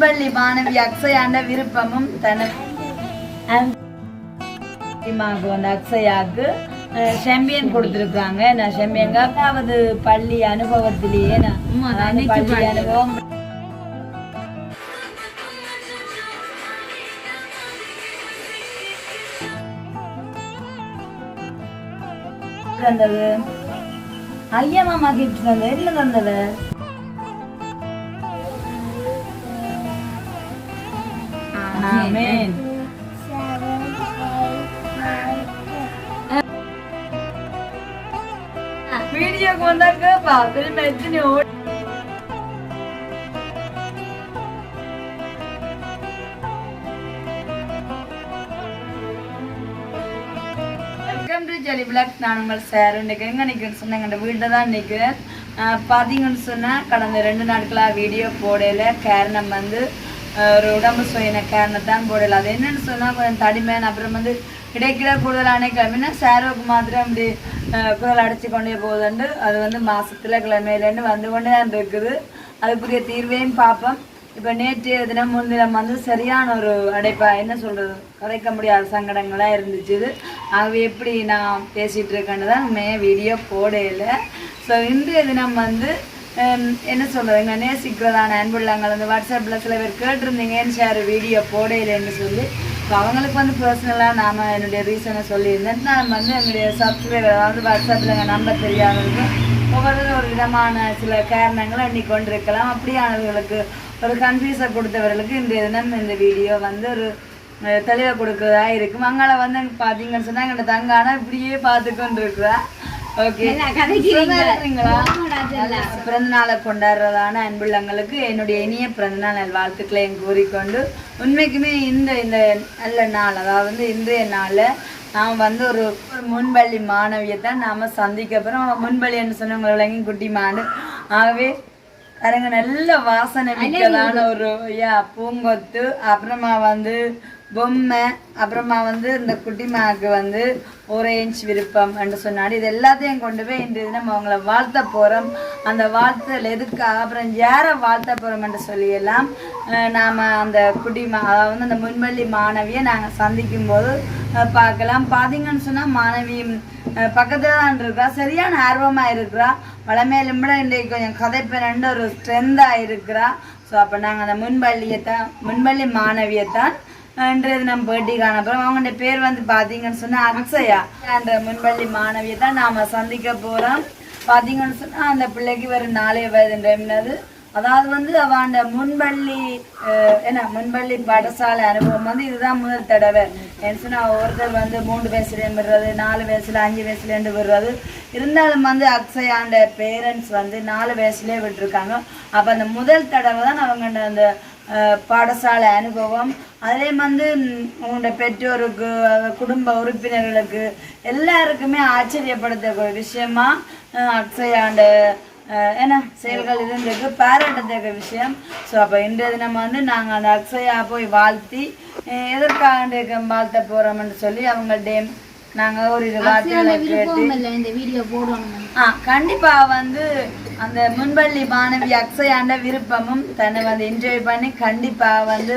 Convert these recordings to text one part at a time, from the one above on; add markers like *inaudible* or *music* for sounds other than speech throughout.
முன்பள்ளி மாணவி அக்ஷயாண்ட விருப்பமும் தன அந்திமாவுக்கு வந்து அக்ஷயாவுக்கு செம்பியன் கொடுத்துருக்காங்க. நான் செம்பியன் அதாவது பள்ளி அனுபவத்திலேயே நான் பள்ளி அனுபவம். தந்தது ஐயா மாமா கிஃப்ட் தந்தது என்ன தந்தது ஆமென் வீடியோக்கு வந்தாக்க பா திரும்ப எத்தனை ஓடி வெல்கம் டு ஜெலி பிளாக் நான் உங்கள் சார். இன்னைக்கு எங்கே நிற்கிறேன்னு சொன்னாங்க இந்த வீட்டில் தான் நிற்கிறேன் பார்த்தீங்கன்னு சொன்னால் கடந்த ரெண்டு நாட்களாக வீடியோ போடல. காரணம் வந்து ஒரு உடம்பு சுயின காரணத்தான் போடல. அது என்னன்னு சொன்னால் கொஞ்சம் தடிமேன் அப்புறம் வந்து கிடைக்கிற கூடுதலான கிழமைனா சேரோக்கு மாத்திரம் அப்படி குரல் அடைச்சி கொண்டே போகுதுண்டு அது வந்து மாசத்துல கிழமையிலேருந்து வந்து கொண்டே தான் இருக்குது. அதுக்குரிய தீர்வையும் பார்ப்போம். இப்போ நேற்றைய தினம் முன்தினம் வந்து சரியான ஒரு அடைப்பா என்ன சொல்கிறது கதைக்க முடியாத சங்கடங்களாக இருந்துச்சு அது ஆகவே எப்படி நான் பேசிகிட்டு இருக்கேன்னு தான் மே வீடியோ போடையில ஸோ இன்றைய தினம் வந்து என்ன சொல்கிறது எங்க நேசிக்கிறதான அன்புள்ளங்கள் அந்த வாட்ஸ்அப்பில் சில பேர் கேட்டிருந்தீங்கன்னு ஷேர் வீடியோ போடையிலன்னு சொல்லி. ஸோ அவங்களுக்கு வந்து பர்சனலாக நாம் என்னுடைய ரீசனை சொல்லியிருந்தேன். நான் வந்து என்னுடைய சப்ஸ்கிரைபர் அதாவது வாட்ஸ்அப்பில் எங்கள் நம்பர் தெரியாதவங்க ஒவ்வொரு ஒரு விதமான சில காரணங்களை எண்ணி கொண்டிருக்கலாம். அப்படியானவர்களுக்கு ஒரு கன்ஃபியூஸை கொடுத்தவர்களுக்கு இன்றைய தினம் இந்த வீடியோ வந்து ஒரு தெளிவை கொடுக்குறதா இருக்கும். அங்கே வந்து பார்த்தீங்கன்னு சொன்னால் எங்கள்கிட்ட தங்கானா இப்படியே பார்த்து கொண்டு இருக்கிறா ஓகே. பிறந்த நாளை கொண்டாடுறதான அன்புள்ளங்களுக்கு என்னுடைய இனிய பிறந்தநாள் நல் வாழ்த்துக்களையும் கூறிக்கொண்டு உண்மைக்குமே இந்த இந்த நல்ல நாள் அதாவது இன்றைய நாளில் நாம் வந்து ஒரு முன்பள்ளி மாணவியை தான் நாம் சந்திக்க போகிறோம் முன்பள்ளின்னு சொன்னவங்க விளங்கி குட்டி மாடு ஆகவே பாருங்க நல்ல வாசனை மிக்கதான ஒரு பூங்கொத்து அப்புறமா வந்து பொம்மை அப்புறமா வந்து இந்த குட்டிமாவுக்கு வந்து ஒரு இன்ச் விருப்பம் என்று சொன்னாடி. இது எல்லாத்தையும் கொண்டு போய் இன்று நம்ம அவங்கள வாழ்த்த போகிறோம் அந்த வாழ்த்தல் எதுக்காக? அப்புறம் யாரை வாழ்த்த போகிறோம் என்று சொல்லியெல்லாம் நாம் அந்த குட்டிமா அதாவது அந்த முன்வள்ளி மாணவியை நாங்கள் சந்திக்கும் போது பார்க்கலாம். பார்த்தீங்கன்னு சொன்னால் மாணவியும் பக்கத்தில் தான் இருக்கிறா. சரியான ஆர்வமாக இருக்கிறா. வளமேலும் கூட இன்றைக்கு கொஞ்சம் கதைப்பெண்ணு ஒரு ஸ்ட்ரென்த்தாக இருக்கிறா. ஸோ அப்போ நாங்கள் அந்த முன்பள்ளியை தான் முன்பள்ளி மாணவியை தான் என்றது நம்ம பேட்டி காணப்போகிறோம் அவங்களுடைய பேர் வந்து பார்த்தீங்கன்னு சொன்னால் அக்ஷயா என்ற முன்பள்ளி மாணவியை தான் நாம் சந்திக்க போகிறோம் பார்த்தீங்கன்னு சொன்னால் அந்த பிள்ளைக்கு ஒரு நாலே வயதுன்றது அதாவது வந்து அவன் முன்பள்ளி என்ன முன்பள்ளி பாடசாலை அனுபவம் வந்து இதுதான் முதல் தடவை. என்ன சொன்னால் ஒருத்தர் வந்து மூன்று வயசுலேருந்து விடுறது நாலு வயசுல அஞ்சு வயசுலேருந்து விடுறது. இருந்தாலும் வந்து அக்ஷயாண்ட பேரண்ட்ஸ் வந்து நாலு வயசுலேயே விட்டுருக்காங்க. அப்போ அந்த முதல் தடவை தான் அவங்க அந்த பாடசாலை அனுபவம் அதே வந்து உங்களோட பெற்றோருக்கு குடும்ப உறுப்பினர்களுக்கு எல்லாருக்குமே ஆச்சரியப்படுத்தக்கூடிய விஷயமா அக்ஷயாண்ட என்ன செயல்கள் இருந்திருக்கு பாராட்டத்தக்க விஷயம். ஸோ அப்போ இன்றைய தினம் வந்து நாங்கள் அந்த அக்ஷயா போய் வாழ்த்தி எதற்காக வாழ்த்த போகிறோம்னு சொல்லி அவங்கள்ட்ட நாங்கள் ஒரு இது ஆ கண்டிப்பாக வந்து அந்த முன்பள்ளி மாணவி அக்ஷயாண்ட விருப்பமும் தன்னை வந்து என்ஜாய் பண்ணி கண்டிப்பாக வந்து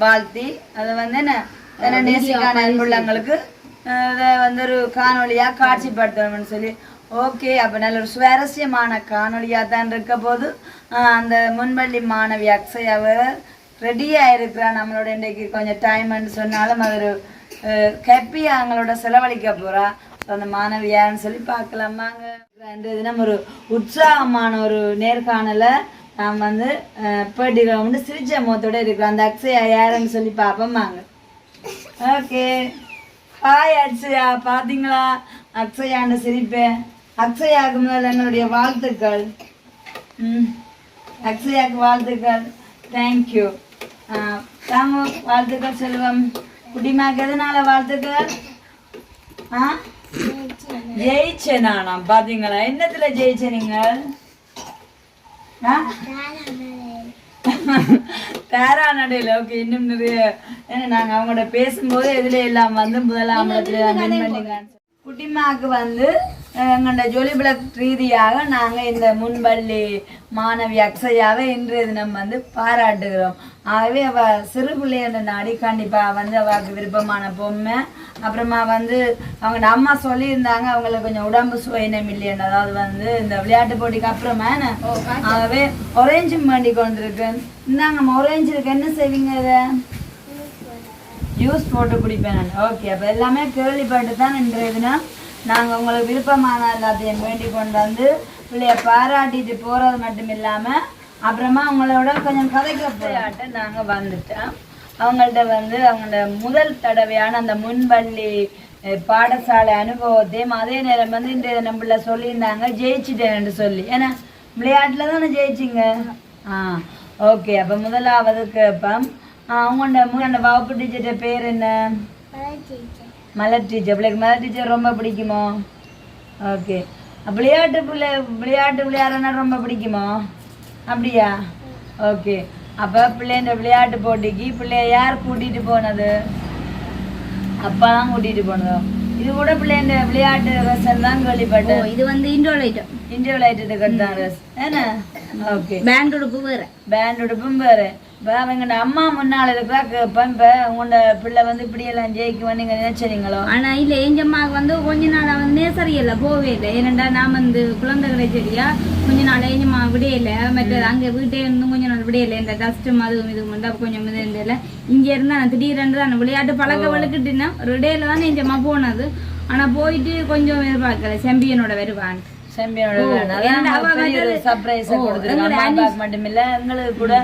வாழ்த்தி அதை வந்து என்ன நேசிக்கான அன்புள்ளங்களுக்கு அஹ், இதை வந்து ஒரு காணொளியாக காட்சிப்படுத்தணும்னு சொல்லி ஓகே அப்போ நல்ல ஒரு சுவாரஸ்யமான காணொளியாக தான் இருக்க போது அந்த முன்பள்ளி மாணவி அக்ஷயாவை ரெடியாக இருக்கிறா நம்மளோட இன்றைக்கு கொஞ்சம் டைம்னு சொன்னாலும் அது ஒரு ஹாப்பியாக அவங்களோட செலவழிக்க போகிறா அந்த மாணவியான்னு சொல்லி பார்க்கலாமாங்க தினம் ஒரு உற்சாகமான ஒரு நேர்காணலை நாம் வந்து பேட்டிகளை வந்து சிரிச்ச முகத்தோட இருக்கிறோம். அந்த அக்ஷயா யாருன்னு சொல்லி பார்ப்போமாங்க ஓகே. ஹாய் அக்ஷயா. பார்த்தீங்களா? அக்ஷயான்னு சிரிப்பேன் அக்ஷயாவுக்கு முதல்ல எங்களுடைய வாழ்த்துக்கள். ம். அக்ஷயாக்கு வாழ்த்துக்கள். தேங்க்யூ தாங்க வாழ்த்துக்கள் செல்வம் குட்டிமாக்கு எதனால வாழ்த்துக்கள்? ஆ? ஜெயிச்சேன். நானா பாத்தீங்களா என்னத்துல ஜெயிச்ச நீங்கள்? பேரா நடையில ஓகே இன்னும் நிறைய. ஏன்னா நாங்க அவங்களோட பேசும்போது எதுல எல்லாம் வந்து முதலாம் இடத்துல win பண்ணி காமிச்சோம். குட்டிமாக்கு வந்து எங்களோட ஜொலி பிளக் ரீதியாக நாங்க இந்த முன்பள்ளி மாணவி அக்ஷயாவை இன்றைய தினம் வந்து பாராட்டுகிறோம். ஆகவே அவ சிறு பிள்ளைன்ற நாடி கண்டிப்பா வந்து அவளுக்கு விருப்பமான பொம்மை. அப்புறமா வந்து அவங்க அம்மா சொல்லியிருந்தாங்க அவங்களுக்கு கொஞ்சம் உடம்பு சுயனம் இல்லைன்னு அதாவது வந்து இந்த விளையாட்டு போட்டிக்கு அப்புறமா? ஆகவே ஒரேஞ்சும் வேண்டி கொண்டிருக்கு இந்தாங்க ஒரேஞ்சு இருக்கு என்ன செய்வீங்க இதை? ஜூஸ் போட்டு குடிப்பேன் நான். ஓகே அப்போ எல்லாமே கேள்விப்பட்டு தான் இன்றைய தினம் நாங்கள் உங்களுக்கு விருப்பமான எல்லாத்தையும் வேண்டி கொண்டு வந்து பிள்ளைய பாராட்டிட்டு போகிறது மட்டும் இல்லாமல் அப்புறமா அவங்களோட கொஞ்சம் கதைக்க போயாட்ட நாங்கள் வந்துட்டோம் அவங்கள்ட்ட வந்து அவங்களோட முதல் தடவையான அந்த முன்பள்ளி பாடசாலை அனுபவத்தையும் அதே நேரம் வந்து இன்றைய பிள்ளை சொல்லியிருந்தாங்க ஜெயிச்சிட்டேன்னு சொல்லி. ஏன்னா விளையாட்டில் தானே ஜெயிச்சிங்க? ஆ ஓகே அப்போ முதலாவது கேட்போம் அவங்களோட மூணு வகுப்பு டீச்சர் பேர் என்ன? மலர் டீச்சர் பிள்ளைக்கு மலர் டீச்சர் ரொம்ப பிடிக்குமோ? ஓகே. விளையாட்டு பிள்ளை விளையாட்டு விளையாடுறனா ரொம்ப பிடிக்குமோ? அப்படியா? ஓகே அப்போ பிள்ளைன்ற விளையாட்டு போட்டிக்கு பிள்ளைய யார் கூட்டிட்டு போனது? அப்பா தான் கூட்டிட்டு போனதோ. இது கூட பிள்ளைன்ற விளையாட்டு ரசன் தான் கேள்விப்பட்டேன். இது வந்து இண்டோல் இந்திய விளையாட்டுக்கு தான் ரஸ் என்ன ஓகே பேண்ட் உடுப்பு வேற பேண்ட் உடுப்பும் இப்போ அவங்க அம்மா முன்னால கேட்பேன் இப்போ உங்களோட பிள்ளை வந்து இப்படியெல்லாம் ஜெயிக்குவோம் நீங்கள் நினைச்சீங்களோ ஆனா இல்ல எஞ்சம்மாவுக்கு வந்து கொஞ்ச நாளா வந்து நேசரி இல்ல போவே இல்லை ஏனண்டா நான் வந்து குழந்தைகளை செடியா கொஞ்ச நாள் ஏஞ்சம்மா விடையில மற்றது அங்க வீட்டே இருந்தும் கொஞ்ச நாள் விடையில இந்த டஸ்ட்டும் அதுவும் இதுவும் வந்து அப்ப கொஞ்சம் இது இருந்ததில்ல இங்க இருந்தா நான் திடீரென்று தான் விளையாட்டு பழக்க வளர்க்கிட்டுனா ஒரு இடையில தான் போனது ஆனா போயிட்டு கொஞ்சம் எதிர்பார்க்கல செம்பியனோட வருவான் ஏன்னா ஒரு கொடுத்திருக்காங்க. மட்டுமில்ல, எங்களுக்கு கூட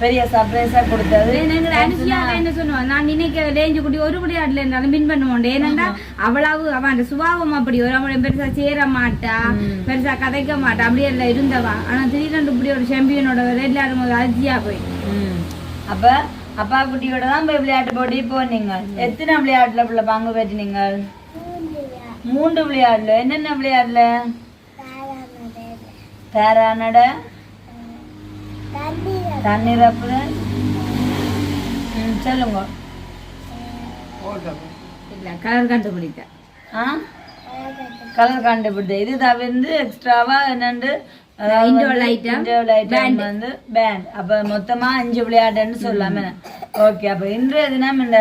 பெரிய அ கொடுத்தது. என்ன சொல்லுவா? நான் நினைக்க லேஞ்சு குட்டி ஒரு விளையாட்டுல இருந்தாலும் பின் பண்ண மாட்டேன் ஏனண்டா அவ்வளவு அவன் அந்த சுபாவம் அப்படி ஒரு அவளை பெருசா சேர மாட்டா பெருசா கதைக்க மாட்டா அப்படியே எல்லாம் இருந்தவா. ஆனா திடீரென்று இப்படி ஒரு சாம்பியனோட விளையாடும் போது அதிர்ச்சியா போய். அப்ப அப்பா குட்டியோட தான் போய் விளையாட்டு போட்டி போனீங்க. எத்தனை விளையாட்டுல பிள்ளை பங்கு பெற்றினீங்க? மூன்று விளையாட்டுல. என்னென்ன விளையாட்டுல? தேரானட தண்ணீர். அப்புறம் ம் சொல்லுங்க. இல்ல கலர் கண்டுபிடித்த ஆ? கலர் கண்டுபிடித்த இது தவிர்த்து எக்ஸ்ட்ராவா என்னண்டு? வந்து பேண்ட் அப்ப மொத்தமா அஞ்சு விளையாட்டுன்னு சொல்லாம. ஓகே அப்ப இன்றைய தினம் இந்த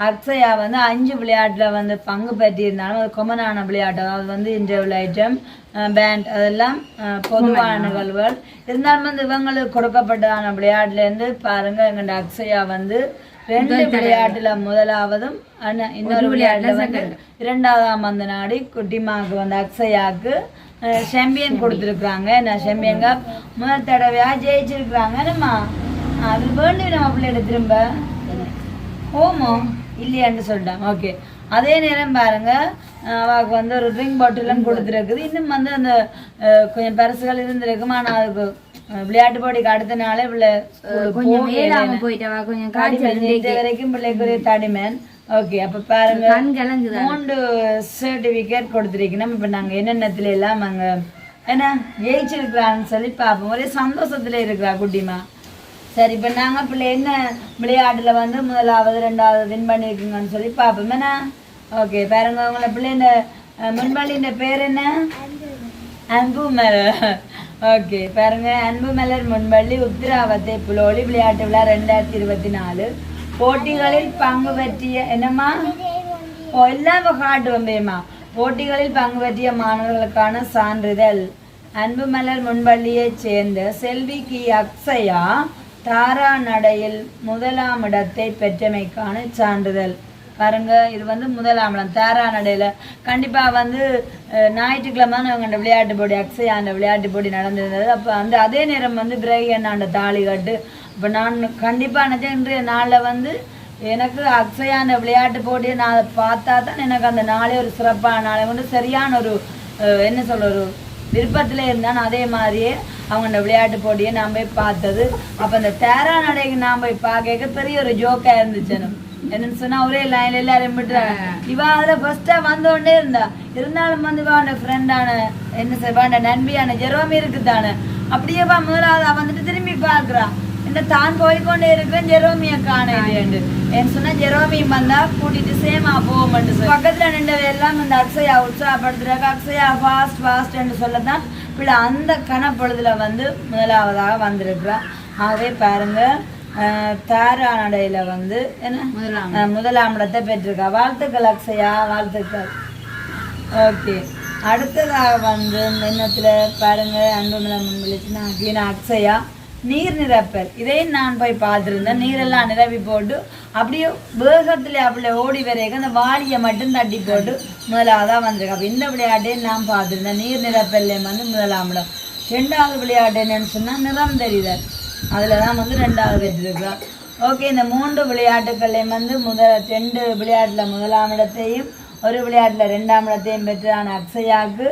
அக்ஷயா வந்து அஞ்சு விளையாட்டுல வந்து பங்கு பெற்றிருந்தாலும் அது கொமனான விளையாட்டு. அதாவது வந்து இன்டர்வல் ஐட்டம் பேண்ட் அதெல்லாம் பொதுவான நிகழ்வுகள் இருந்தாலும் வந்து இவங்களுக்கு கொடுக்கப்பட்டதான விளையாட்டுல இருந்து பாருங்க எங்கள்ட அக்ஷயா வந்து ரெண்டு விளையாட்டுல முதலாவதும் இன்னொரு விளையாட்டுல வந்து இரண்டாவதாம் அந்த நாடி குட்டிமாக்கு வந்து அக்ஷயாக்கு சாம்பியன் கொடுத்துருக்குறாங்க நான் சாம்பியன் கப் முதல் தடவையா ஜெயிச்சிருக்கிறாங்க என்னம்மா அது வேண்டி நம்ம பிள்ளைகிட்ட திரும்ப ஓமோ இல்லையான்னு சொல்லிட்டேன் ஓகே அதே நேரம் பாருங்க அஹ் அவளுக்கு வந்து ஒரு ட்ரிங்க் பாட்டிலும் கொடுத்துருக்குது. இன்னும் வந்து அந்த கொஞ்சம் பரிசுகள் இருந்திருக்கும். ஆனால் அதுக்கு விளையாட்டு போட்டிக்கு அடுத்த நாளே பிள்ளை போயிட்டவா கொஞ்சம் வரைக்கும் பிள்ளைக்குரிய தடிமன். ஓகே அப்ப பாருங்க. மூன்று சர்டிபிகேட் கொடுத்துருக்கணும். இப்ப நாங்க என்னென்னத்துல எல்லாம் அங்க என்ன ஜெயிச்சிருக்கிறான்னு சொல்லி பார்ப்போம். ஒரே சந்தோஷத்துல இருக்கிறா குட்டிமா? சரி இப்ப நாங்க பிள்ளை என்ன விளையாட்டுல வந்து முதலாவது ரெண்டாவது வின் பண்ணிருக்கீங்கன்னு சொல்லி பார்ப்போம். என்ன? ஓகே பாருங்க உங்களை பிள்ளை இந்த முன்பாளின்ற பேர் என்ன? அன்பு மலர். ஓகே பாருங்க அன்பு மலர் முன்பள்ளி உத்திராவத்தை புலோலி விளையாட்டு விழா ரெண்டாயிரத்தி இருபத்தி நாலு. போட்டிகளில் பங்கு பற்றிய என்னம்மா? ஓ எல்லாம் காட்டுவோம் பேமா போட்டிகளில் பங்கு பற்றிய மாணவர்களுக்கான சான்றிதழ். அன்பு மலர் முன்பள்ளியைச் சேர்ந்த செல்வி கி. அக்ஷயா தாரா நடையில் முதலாம் இடத்தை பெற்றமைக்கான சான்றிதழ். பாருங்க இது வந்து முதலாம் இடம் தேரா நடையில் கண்டிப்பாக வந்து ஞாயிற்றுக்கிழமை நாங்கள் விளையாட்டு போட்டி அக்ஷயா அந்த விளையாட்டு போட்டி நடந்திருந்தது. அப்போ அந்த அதே நேரம் வந்து பிறகு அந்த தாலி கட்டு. இப்போ நான் கண்டிப்பாக நினைச்சேன் இன்றைய நாளில் வந்து எனக்கு அக்ஷயா அந்த விளையாட்டு போட்டியை நான் அதை பார்த்தா தான் எனக்கு அந்த நாளே ஒரு சிறப்பான நாளை. வந்து சரியான ஒரு என்ன சொல்ல ஒரு விருப்பத்தில் இருந்தான். அதே மாதிரியே அவங்களோட விளையாட்டு போட்டியை நான் போய் பார்த்தது. அப்போ அந்த தேரா நடைக்கு நான் போய் பார்க்க பெரிய ஒரு ஜோக்காக இருந்துச்சு எனக்கு. என்னன்னு சொன்னா ஒரே லைன்ல எல்லாரும் விட்டுறாங்க. இவ அதுல ஃபர்ஸ்டா வந்தோடனே இருந்தா இருந்தாலும் வந்து இவ ஃப்ரெண்டான என்ன சொல்வாண்ட நண்பியான ஜெரோமி இருக்குதானே? அப்படியே வா முதலாவது வந்துட்டு திரும்பி பாக்குறா என்ன தான் போய்க்கொண்டே இருக்கிறேன் ஜெரோமிய காணேண்டு என்ன சொன்னா ஜெரோமியும் வந்தா கூட்டிட்டு சேமா போவோம்னு சொல்லி பக்கத்துல நின்றவை எல்லாம் இந்த அக்ஷயா உற்சாகப்படுத்துறாங்க. அக்ஷயா ஃபாஸ்ட் ஃபாஸ்ட்னு சொல்லத்தான் பிள்ளை அந்த கணப்பொழுதுல வந்து முதலாவதாக வந்திருக்கிறா. ஆகவே பாருங்க அஹ், தாரா நடையில வந்து என்ன? முதலாம் இடத்தை பெற்றிருக்கா. வாழ்த்துக்கள் அக்ஷயா. வாழ்த்துக்கள். ஓகே. அடுத்ததாக வந்து எண்ணத்துல பாருங்க அன்புமில முன்விழிச்சுனா கீனா அக்ஷயா. நீர் நிரப்பல் இதையும் நான் போய் பார்த்துருந்தேன். நீரெல்லாம் நிரப்பி போட்டு அப்படியே வேகத்துல அப்படியே ஓடி வரைக்கும் அந்த வாளியை மட்டும் தட்டி போட்டு முதலாவதாக வந்திருக்கு. அப்போ இந்த விளையாட்டையும் நான் பார்த்துருந்தேன். நீர் நிரப்பல்லையும் வந்து முதலாம் இடம். ரெண்டாவது விளையாட்டு என்னன்னு சொன்னால் நிறம் தெரிதல். அதில் தான் வந்து ரெண்டாவது பெற்றிருக்கா. ஓகே இந்த மூன்று விளையாட்டுகளையும் வந்து முதல் ரெண்டு விளையாட்டில் முதலாம் இடத்தையும் ஒரு விளையாட்டில் ரெண்டாம் இடத்தையும் பெற்றான அக்ஷயாவுக்கு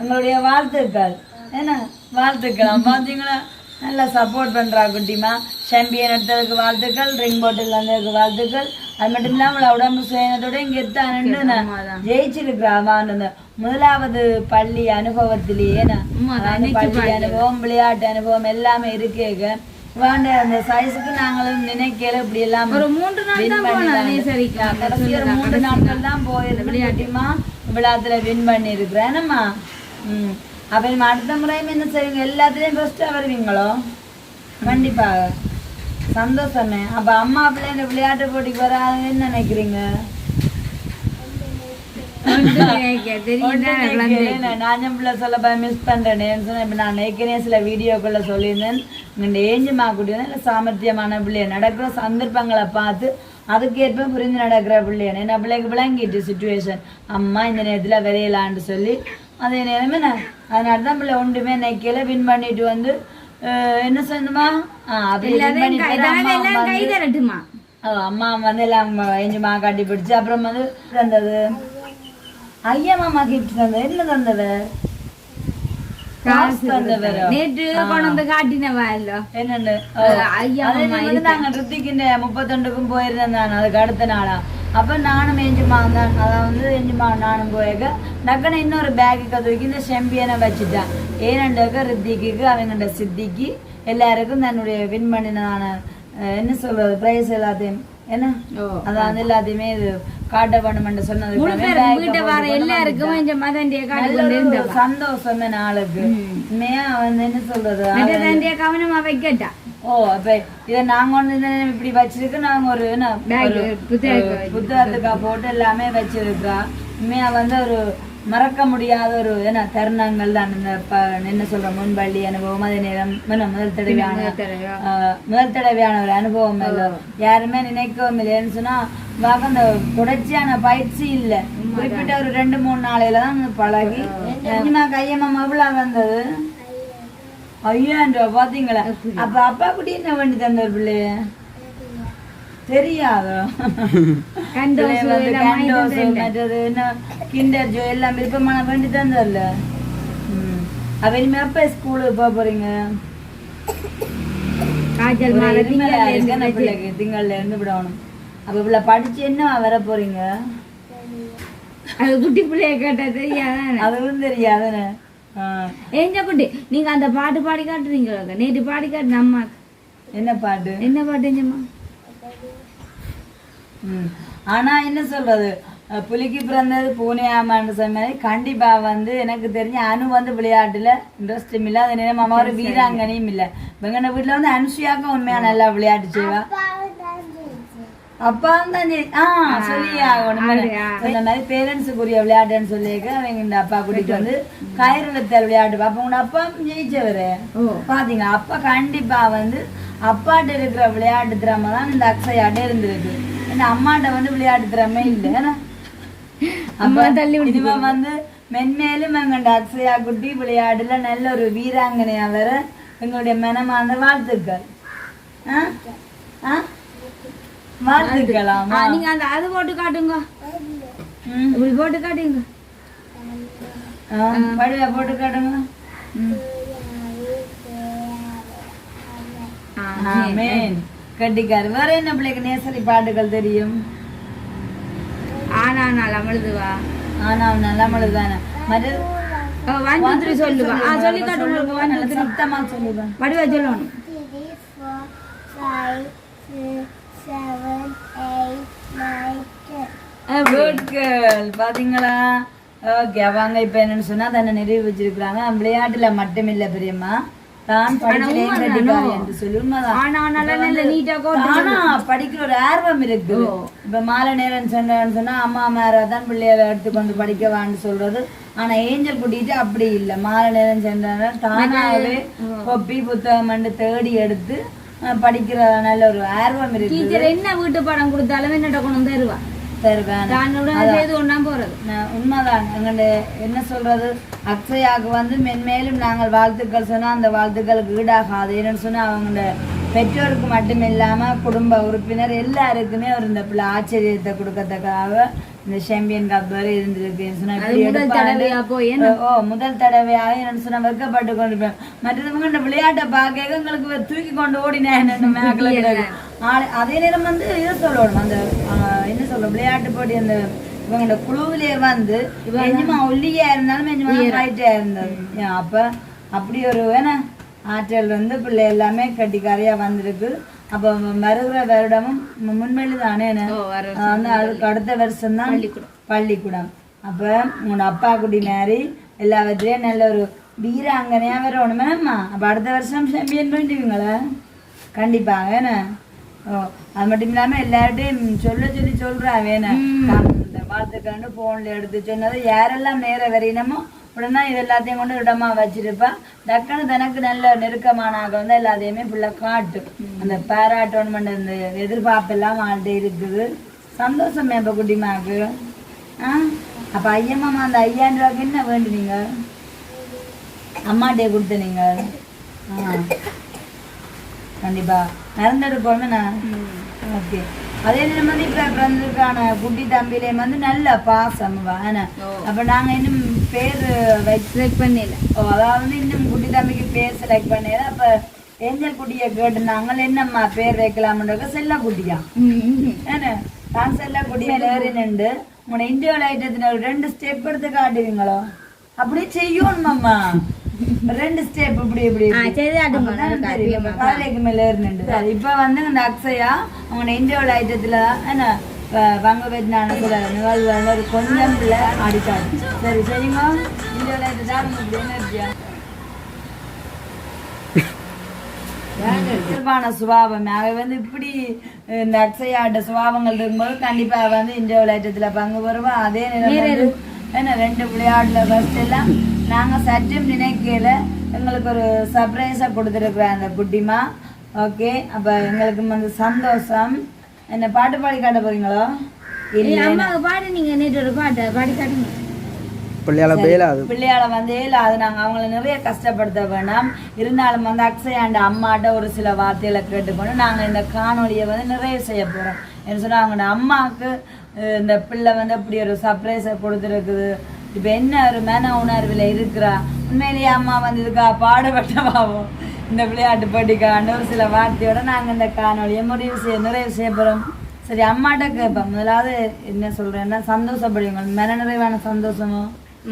எங்களுடைய வாழ்த்துக்கள். என்ன? வாழ்த்துக்கள். பார்த்தீங்களா? நல்லா சப்போர்ட் பண்ணுறா குட்டிமா. சாம்பியன் எடுத்ததுக்கு வாழ்த்துக்கள் ரிங் போட்டில் வந்ததுக்கு வாழ்த்துக்கள். அது மட்டும் இல்லாமல் அவளை உடம்பு சுயனத்தோட இங்கே எத்தானுன்னு நான் ஜெயிச்சிருக்கிறா அவன் அந்த முதலாவது பள்ளி அனுபவத்திலேயே நான் பள்ளி அனுபவம் விளையாட்டு அனுபவம் எல்லாமே இருக்கேங்க வாண்ட அந்த சைஸுக்கு நாங்களும் நினைக்கல இப்படி எல்லாம் ஒரு மூன்று நாள் தான் பண்ணி போனா வாங்க. நேசரிக்கு நான் கடைசி ஒரு மூன்று நாட்கள் தான் போயிருந்தேன் விளையாட்டுமா விளையாட்டுல வின் பண்ணி இருக்கிறேன்மா ம். அப்ப அடுத்த முறையும் என்ன செய்வீங்க? எல்லாத்துலயும் பெஸ்டா வருவீங்களோ? கண்டிப்பாக. சந்தோஷமே. அப்ப அம்மா பிள்ளைங்க விளையாட்டு போட்டிக்கு வராதுன்னு நினைக்கிறீங்க? நான் பிள்ளை சொல்ல மிஸ் பண்றேன்னு சொன்னேன் இப்ப நான் ஏற்கனவே சில வீடியோக்குள்ள சொல்லியிருந்தேன். இங்க ஏஞ்சுமா குட்டி வந்து நல்ல சாமர்த்தியமான பிள்ளைய. நடக்கிற சந்தர்ப்பங்களை பார்த்து அதுக்கேற்ப புரிஞ்சு நடக்கிற பிள்ளைய. என்ன பிள்ளைக்கு விளங்கிட்டு சுச்சுவேஷன் அம்மா இந்த நேரத்துல விளையலான்னு சொல்லி அதே நேரமே நான் அதனால தான் பிள்ளை ஒன்றுமே நினைக்கல. வின் பண்ணிட்டு வந்து என்ன சொன்னமா அம்மா வந்து- எல்லாம் எஞ்சுமா கட்டி பிடிச்சு அப்புறம் வந்து தந்தது ஐயா மாமா கிஃப்ட் தந்தது என்ன தந்தவர் நேற்று கொண்டு காட்டினவா இல்ல. என்னன்னு? ஐயா அதே நாங்க ரித்திக்கின்ற முப்பத்தொண்டுக்கும் போயிருந்தேன் நான். அதுக்கு அடுத்த நாளா. அப்ப நானும் எஞ்சுமா தான். அதான் வந்து எஞ்சுமா நானும் போயிருக்க டக்குன்னு இன்னொரு பேக்கு தூக்கி இந்த செம்பியனை வச்சுட்டேன். ஏனண்டாக்க ரித்திக்கு அவங்கண்ட சித்திக்கு எல்லாருக்கும் தன்னுடைய வின் பண்ணினான என்ன சொல்றது பிரைஸ் எல்லாத்தையும் என்ன? ஓ அதான் எல்லாத்தையுமே இது காட்ட சொன்னது வீட்டை வர எல்லாருக்கும் இந்த மதண்டிய காட்டி சந்தோஷம் தான் ஆளுக்கு உண்மையா வந்து என்ன சொல்றது? மதண்டிய கவனமா வைக்கட்டா? ஓ அப்ப இத நாங்க ஒண்ணு இப்படி வச்சிருக்கு நாங்க ஒரு புத்தகத்துக்கா போட்டு எல்லாமே வச்சிருக்கா. உண்மையா வந்து ஒரு மறக்க முடியாத ஒரு என்ன தருணங்கள் தான். இந்த என்ன சொல்ற முன்பள்ளி அனுபவம் அதே நேரம் முதல் தடவையான முதல் தடவையான ஒரு அனுபவம் இல்லை. யாருமே நினைக்கவும் இல்லைன்னு சொன்னா வாங்க அந்த தொடர்ச்சியான பயிற்சி இல்ல. குறிப்பிட்ட ஒரு ரெண்டு மூணு நாளையில தான் பழகி. கையம்மா மவுளா வந்தது. ரூபா பாத்தீங்களா? அப்ப அப்பா குட்டி என்ன பண்ணி தந்தார் பிள்ளைய? தெரியாதோ? இனிமே எப்ப ஸ்கூலுக்கு போக போறீங்க? காய்ச்சல் ஒரு மாதிரி இருமலா இருக்கு அந்த பிள்ளைக்கு திங்கள்ல இருந்து விடணும். அப்ப பிள்ளை படிச்சு என்ன வர போறீங்க? அது குட்டி பிள்ளைய கேட்டா தெரியாதானே? அதுவும் தெரியாதுன்னு ஆ. ஏஞ்சா குட்டி நீங்க அந்த பாட்டு பாடி காட்டுறீங்களா நேற்று பாடி அம்மா என்ன பாட்டு? என்ன பாட்டு ம். ஆனா என்ன சொல்றது? அஹ் புலிக்கு பிறந்தது பூனை ஆமான்னு சொன்ன மாதிரி கண்டிப்பா வந்து எனக்கு தெரிஞ்ச அனு வந்து விளையாட்டுல இன்ட்ரெஸ்ட் இல்ல. அது நேரம் அம்மா ஒரு வீராங்கனையும் இல்ல. எங்க வீட்டுல வந்து அனுஷியாக்கும் உண்மையா நல்லா விளையாட்டு செய்வா. அப்பா தான் ஆ சொல்லி இந்த மாதிரி பேரண்ட்ஸுக்குரிய விளையாட்டுன்னு சொல்லியிருக்க அவங்க இந்த அப்பா கூட்டிட்டு வந்து கயிறு வித்தல் விளையாட்டு அப்ப உங்க அப்பா ஜெயிச்சவரு. ஓ. பாத்தீங்க அப்பா கண்டிப்பா வந்து அப்பாட்ட இருக்கிற விளையாட்டு திறமை தான் இந்த அக்ஷயாட்ட இருந்திருக்கு. இந்த அம்மாட்ட வந்து விளையாட்டு திறமை இல்லை அம்மா தள்ளி இனிமே வந்து மென்மேலும் எங்கண்ட அக்ஷயா குட்டி விளையாட்டுல நல்ல ஒரு வீராங்கனையா வர எங்களுடைய மனமார்ந்த வாழ்த்துக்கள். ஆ, நீங்க அந்த அது போட்டு காட்டுங்க. இப்படி போட்டு காட்டுங்க. ஆ, வடிவா போட்டு காட்டுங்க. ஆமென். கட்டிக்காரு வேற என்ன பிள்ளைக்கு நேசரி பாட்டுகள் தெரியும்? ஆனா நான் அமழுதுவா? ஆனா நல்லா தானே மற்ற ஒன் டூ த்ரீ சொல்லுவா. ஆ சொல்லி காட்டுங்க ஒன் டூ த்ரீ சத்தமா சொல்லுவேன் வடிவா சொல்லணும் three, four, five, six, seven, eight, nine, ten. Good girl பாத்தீங்களா? ஓகே அவங்க இப்ப என்னன்னு சொன்னா தன்னை நிறைவு வச்சிருக்கிறாங்க விளையாட்டுல மட்டும் இல்ல பெரியம்மா. தான் படிக்கிற ஒரு ஆர்வம் இருக்கு இப்ப மாலை நேரம் சொன்னேன்னு சொன்னா அம்மா மேல தான் பிள்ளைய எடுத்துக்கொண்டு படிக்கவான்னு சொல்றது. ஆனா ஏஞ்சல் குட்டிட்டு அப்படி இல்ல. மாலை நேரம் சென்றாங்க தானாவே கொப்பி புத்தகம் வந்து தேடி எடுத்து படிக்கிற நல்ல ஒரு ஆர்வம் இருக்கு டீச்சர் என்ன வீட்டு பாடம் கொடுத்தாலும் என்னட்ட கொண்டு தருவா? தருவேன். உண்மைதான். எங்கள்ட என்ன சொல்றது? அக்ஷயாவுக்கு வந்து மென்மேலும் நாங்கள் வாழ்த்துக்கள் சொன்னா அந்த வாழ்த்துக்களுக்கு ஈடாகாது. என்னன்னு சொன்னா அவங்க பெற்றோருக்கு மட்டும் இல்லாம குடும்ப உறுப்பினர் எல்லாருக்குமே அவர் இந்த பிள்ளை ஆச்சரியத்தை கொடுக்கறதுக்காக இந்த சாம்பியன் கப் வரை இருந்திருக்கு. சொன்னா இப்படி முதல் எடுப்பாரு. தடவையா போய் ஓ முதல் தடவையாக என்ன சொன்னா வெக்கப்பட்டு கொண்டு இருப்பேன் மற்றவங்க இந்த விளையாட்டை பார்க்க எங்களுக்கு தூக்கி கொண்டு ஓடினேன் *laughs* அதே நேரம் வந்து இதை சொல்லணும். அந்த என்ன சொல்ற விளையாட்டு போட்டி அந்த இவங்க இந்த குழுவிலே வந்து எஞ்சுமா ஒல்லியா இருந்தாலும் எஞ்சுமா ஹைட்டா இருந்தது அப்ப அப்படி ஒரு வேணா ஆற்றல் வந்து பிள்ளை எல்லாமே கட்டிக்காரியா வந்திருக்கு. அப்போ வருகிற வருடமும் தானே வந்து அதுக்கு அடுத்த வருஷம் தான் பள்ளிக்கூடம். அப்ப உங்களோட அப்பா குடி மாதிரி எல்லாவற்றையும் நல்ல ஒரு வீராங்கனையா வரணுமேம்மா அப்ப அடுத்த வருஷம் சாம்பியன் பண்ணிடுவீங்களா கண்டிப்பாக என்ன? ஓ அது மட்டும் இல்லாம எல்லார்ட்டையும் சொல்ல சொல்லி சொல்றா வேணும் இந்த வாழ்த்துக்கண்டு போன்ல எடுத்து சொன்னது யாரெல்லாம் நேர வரையினமோ உடனே இது எல்லாத்தையும் கொண்டு இடமா வச்சிருப்பா. டக்குன்னு தனக்கு நல்ல நெருக்கமானாக வந்து எல்லாத்தையுமே ஃபுல்லா காட்டும். அந்த பாராட்டோன்மெண்ட் அந்த எதிர்பார்ப்பு எல்லாம் ஆள்கிட்ட இருக்குது. சந்தோஷம் இப்ப குட்டிமாக்கு. ஆ? அப்ப ஐயம்மா அந்த ஐயாயிரம் ரூபாய்க்கு என்ன வேண்டுனீங்க அம்மாட்டே கொடுத்த நீங்க. ஆ. கண்டிப்பா. மறந்துடுப்போமே ஓகே. அதே நேரம் வந்து இப்ப பிறந்திருக்கான குட்டி தம்பியிலே வந்து நல்ல பாசம் அப்ப நாங்க இன்னும் பேர் செலக்ட் பண்ணல ஓ, அதாவது இன்னும் குட்டி தம்பிக்கு பேர் செலக்ட் பண்ணேன் அப்ப ஏஞ்சல் குட்டியை கேட்டு நாங்கள் என்னம்மா பேர் வைக்கலாம்ன்றது செல்ல குட்டியா? *laughs* என்ன நான் செல்ல குட்டியா ஏறி நின்று உன இந்தியாவில் ஐட்டத்தின ரெண்டு ஸ்டெப் எடுத்து காட்டுவீங்களோ? அப்படி செய்யணுமாம்மா. ரெண்டு ஸ்டெப் இப்படி இப்படி. காலைக்கு மேல ஏறினுண்டு இப்ப வந்து இந்த அக்ஷயா அவங்க இந்தியாவில் ஐட்டத்துல என்ன பங்கு பெற்றான கூட நிகழ்வுகள் ஒரு கொஞ்சம் பிள்ளை அடிக்காது சரி இந்தியாவில் ஐட்டத்தான் இப்படி என்ன இயல்பான சுபாவம்? அவை வந்து இப்படி இந்த அக்ஷயாட்ட சுபாவங்கள் இருக்கும்போது கண்டிப்பா அவ வந்து இந்த விளையாட்டத்துல பங்கு பெறுவா. அதே நேரம் என்ன ரெண்டு விளையாட்டுல ஃபர்ஸ்ட் எல்லாம் நாங்க சற்றும் நினைக்கல. எங்களுக்கு ஒரு சர்ப்ரைஸா கொடுத்துருக்குறேன் அந்த குட்டிமா ஓகே அப்ப எங்களுக்கு வந்து சந்தோஷம். என்ன பாட்டு பாடி காட்ட போறீங்களோ? அம்மாவுக்கு பாடு நீங்க நேற்று ஒரு பாட்டு பாடி காட்டுங்க. பிள்ளையால பேலாது. பிள்ளையால வந்து இல்ல அது நாங்க அவங்கள நிறைய கஷ்டப்படுத்த வேண்டாம் இருந்தாலும் வந்து அக்ஷயாண்ட அம்மாட்ட ஒரு சில வார்த்தைகளை கேட்டுக்கொண்டு நாங்க இந்த காணொளியை வந்து நிறைவு செய்ய போறோம். என்ன சொன்னா அவங்க அம்மாவுக்கு இந்த பிள்ளை வந்து அப்படி ஒரு சர்ப்ரைஸை கொடுத்துருக்குது. இப்ப என்ன ஒரு மன உணர்வுல இருக்கிறா. உண்மையிலேயே அம்மா வந்து இதுக்கா பாடுபட்டவாவும் இந்த விளையாட்டு போட்டிக்காண்டு ஒரு சில வார்த்தையோட நாங்க இந்த காணொளியை முடிவு செய்ய நிறைவு செய்ய போறோம். சரி அம்மாட்ட கேட்பேன் முதலாவது என்ன சொல்றேன்னா சந்தோஷப்படுவீங்க மன நிறைவான சந்தோஷமோ?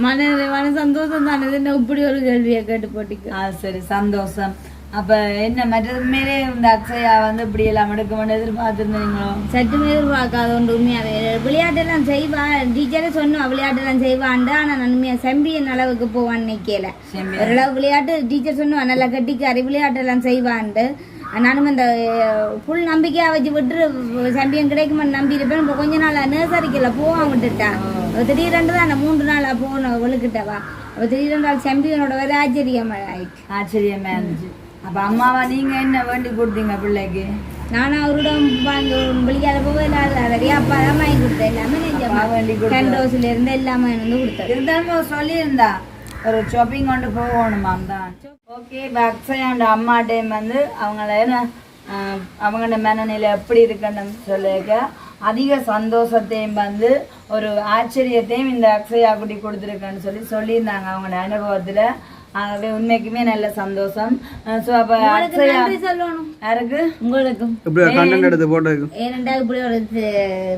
மன நிறைவான சந்தோஷம் தானே? இப்படி ஒரு கேள்வியை கேட்டு போட்டிக்கு? ஆ சரி சந்தோஷம். அப்ப என்ன மற்றது மேலே இந்த அக்ஷயா வந்து இப்படி எல்லாம் எடுக்க எதிர்பார்த்துருந்தீங்களோ? சட்டுமே எதிர்பார்க்காத ஒன்று உண்மையாவே விளையாட்டெல்லாம் செய்வா. டீச்சரே சொன்னா விளையாட்டெல்லாம் செய்வான்டு. ஆனா நான் உண்மையா செம்பியன் அளவுக்கு போவான்னு செம்பி. ஓரளவு விளையாட்டு டீச்சர் சொன்னா நல்லா கட்டிக்காரி விளையாட்டெல்லாம் செய்வான்டு நானும் இந்த ஃபுல் நம்பிக்கையா வச்சு விட்டு சாம்பியன் கிடைக்குமான்னு நம்பி இருப்பேன் இப்போ கொஞ்ச நாள் நர்சரிக்கல போவான் விட்டுட்டா. அவ திடீரென்று தான் மூன்று நாளா போன விழுக்கிட்டவா அவ திடீரென்று நாள் சாம்பியனோட வர ஆச்சரியம் ஆயிடுச்சு ஆச்சரியமா இருந்துச்சு அப்ப அம்மாவா நீங்க என்ன வேண்டி கொடுத்தீங்க பிள்ளைக்கு? நானும் அவரிடம் வாங்க வெளியால போகல நிறைய அப்பா தான் வாங்கி கொடுத்தேன் எல்லாமே அப்பா வேண்டி நெஞ்சமா கொடுத்தா. டென் ரோஸ்ல இருந்து எல்லாமே வந்து கொடுத்தேன் இருந்தாலும் சொல்லியிருந்தா ஒரு ஷாப்பிங் கொண்டு போகணுமாம் தான். ஓகே இப்போ அக்ஷயாண்ட அம்மா டைம் வந்து அவங்கள அவங்களோட மனநிலை எப்படி இருக்குன்னு சொல்லிக்க அதிக சந்தோஷத்தையும் வந்து ஒரு ஆச்சரியத்தையும் இந்த அக்ஷயா குட்டி கொடுத்துருக்கேன்னு சொல்லி சொல்லியிருந்தாங்க அவங்களோட அனுபவத்துல. ஆகவே உண்மைக்குமே நல்ல சந்தோஷம். ஸோ அப்போ உங்களுக்கு அக்ஷயா நன்றி சொல்லணும். யாருக்கு? உங்களுக்கும். இப்படி கண்டென்ட் எடுத்து போட்டு ஏனெண்டா இப்படி ஒரு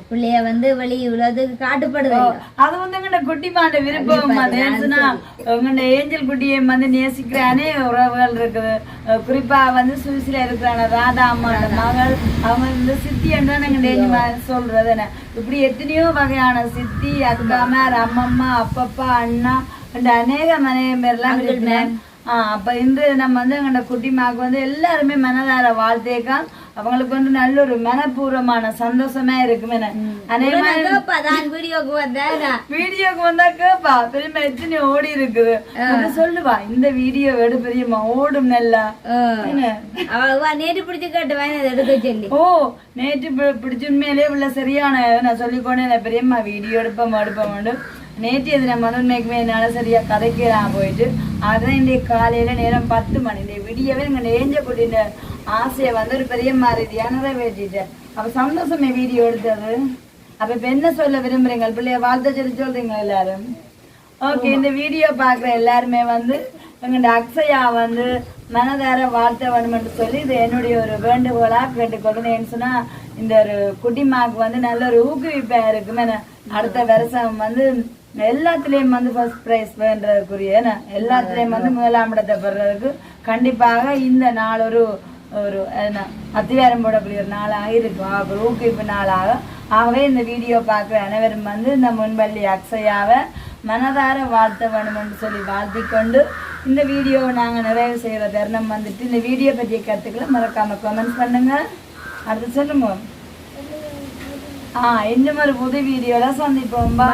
பிள்ளைய வந்து வெளி உலகத்துக்கு காட்டுப்படுது அது வந்து எங்கட குட்டிமாண்ட விருப்பம் அதேன்னா உங்கள்ட ஏஞ்சல் குட்டியை வந்து நேசிக்கிறானே உறவுகள் இருக்குது. குறிப்பா வந்து சுவிஸ்ல இருக்கிறான ராதா அம்மாவோட மகள். அவங்க வந்து சித்தி என்று எங்க சொல்றது என்ன? இப்படி எத்தனையோ வகையான சித்தி அக்கா மேர் அம்மம்மா அப்பப்பா அண்ணா இந்த அநேக மனைவி பேர்லாம் இருக்கிறேன் ஆ அப்ப இன்று நம்ம வந்து எங்களோட குட்டிமாக்கு வந்து எல்லாருமே மனதார வாழ்த்தேக்கா. அவங்களுக்கு வந்து நல்ல ஒரு மனப்பூர்வமான சந்தோஷமா இருக்குமே அதான் வீடியோக்கு வந்தா. வீடியோக்கு வந்தா கேப்பா பெரியம்மா எத்தனை ஓடி இருக்குது. சொல்லுவா இந்த வீடியோ எடு பெரியம்மா ஓடும் நல்லா. நேற்று பிடிச்சு கேட்டு வாங்கி அதை எடுக்க சொல்லி ஓ நேற்று பிடிச்ச உண்மையிலே உள்ள சரியான நான் சொல்லிக்கொண்டே பெரியம்மா வீடியோ எடுப்போம் எடுப்போம். நேற்று தினம் நம்ம வந்து கதைக்கு என்னால் சரியா போயிட்டு அதான் இன்றைய காலையில நேரம் பத்து மணி இந்த விடியவே எங்கள் ஏஞ்ச குட்டின ஆசையை வந்து ஒரு பெரிய ரீதியாக நிறைவேற்றிட்டேன் அப்போ சந்தோஷமே வீடியோ எடுத்தது? அப்போ இப்போ என்ன சொல்ல விரும்புறீங்க? பிள்ளைய வாழ்த்த சொல்லி சொல்றீங்க எல்லாரும்? ஓகே இந்த வீடியோ பார்க்குற எல்லாருமே வந்து எங்களோட அக்ஷயா வந்து மனதார வாழ்த்த வேணும்னு சொல்லி இது என்னுடைய ஒரு வேண்டுகோளாக கேட்டுக்கொள்ளுன்னு ஏன்னு சொன்னா இந்த ஒரு குட்டிமாக்கு வந்து நல்ல ஒரு ஊக்குவிப்பா இருக்குமே. அடுத்த வருஷம் வந்து எல்லாத்துலேயும் வந்து ஃபர்ஸ்ட் ப்ரைஸ் வேண்டதுக்குரிய என்ன, எல்லாத்துலேயும் வந்து முதலாம் இடத்தை பெறதுக்கு கண்டிப்பாக இந்த நாள் ஒரு ஒரு என்ன அத்திவாரம் போடக்கூடிய ஒரு நாளாக இருக்கும். ஆக, ஒரு ஊக்குவிப்பு நாளாக. ஆகவே இந்த வீடியோ பார்க்குற அனைவரும் வந்து இந்த முன்பள்ளி அக்ஷயாவை மனதார வாழ்த்த வேணும்னு சொல்லி வாழ்த்தி கொண்டு இந்த வீடியோவை நாங்கள் நிறைவு செய்கிற தருணம் வந்துட்டு இந்த வீடியோ பற்றிய கருத்துக்களை மறக்காம கமெண்ட்ஸ் பண்ணுங்க. அடுத்து சொல்லுங்க. ஆ இன்னும் ஒரு புது வீடியோவில் சந்திப்போம்பா